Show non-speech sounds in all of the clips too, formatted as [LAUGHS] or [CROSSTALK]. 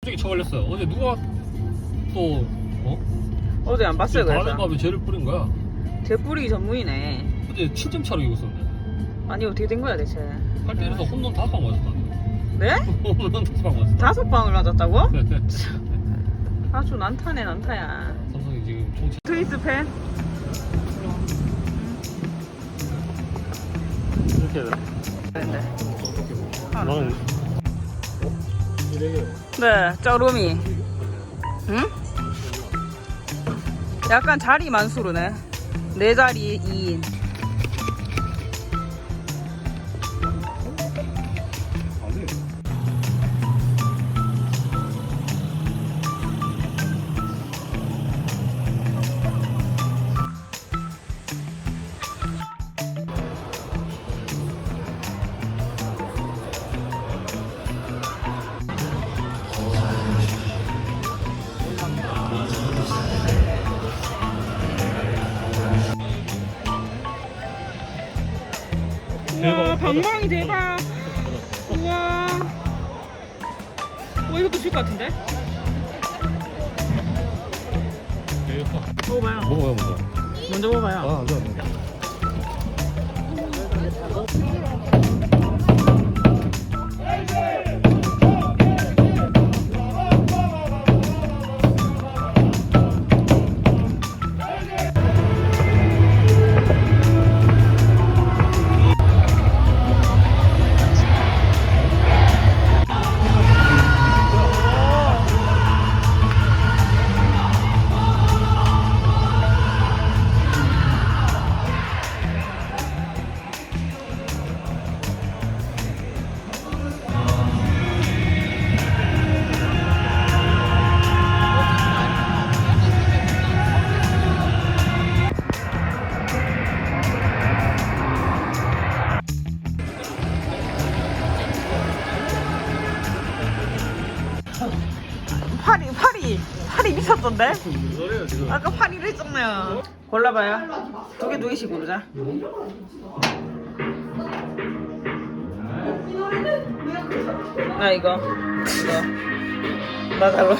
갑자기 쳐 걸렸어요. 어제 누가 또 어? 어제 안 봤어요, 다른 그래서. 밥에 죄를 뿌린 거야. 제 뿌리기 전문이네. 어제 7점 차로 이겼었네. 아니, 어떻게 된 거야, 대체? 8대1에서 홈런 다섯 방 맞았다. 네? [LAUGHS] 홈런 다섯 방 맞았다. 다섯 방을 맞았다고? 네, 네. 아주 난타네, 난타야. 삼성이 지금 총치 트위스 팬? 이렇게 해야 돼. 근데. 나는 이래요. 네, 쩌루미. 응? 약간 자리 만수르네. 네 자리 2인. 방망이 대박. 우와. 와, 이것도 줄 것 같은데? 먹어봐요. 먹어요, 먹어. 먼저 먹어봐요. 아, 안 돼, 안 돼. 팔이, 팔이, 팔이 미쳤던데? 아까 팔이를 했잖아요. 골라봐요. 두 개, 두 개씩 고르자. 나 이거. 이거. 나 달라.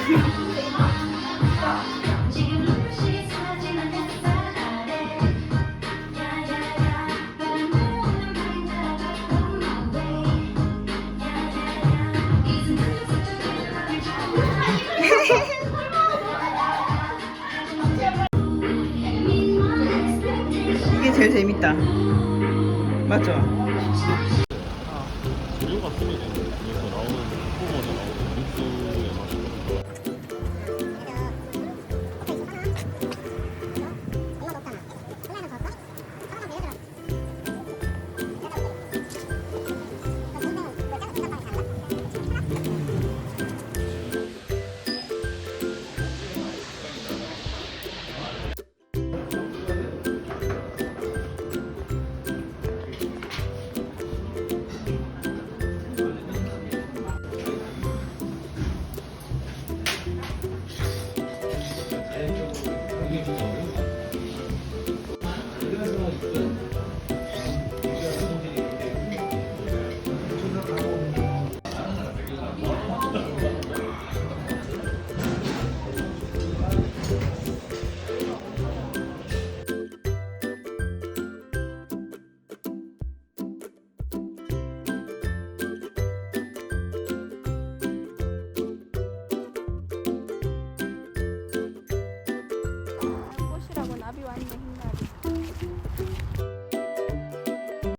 재밌다 맞죠? 어.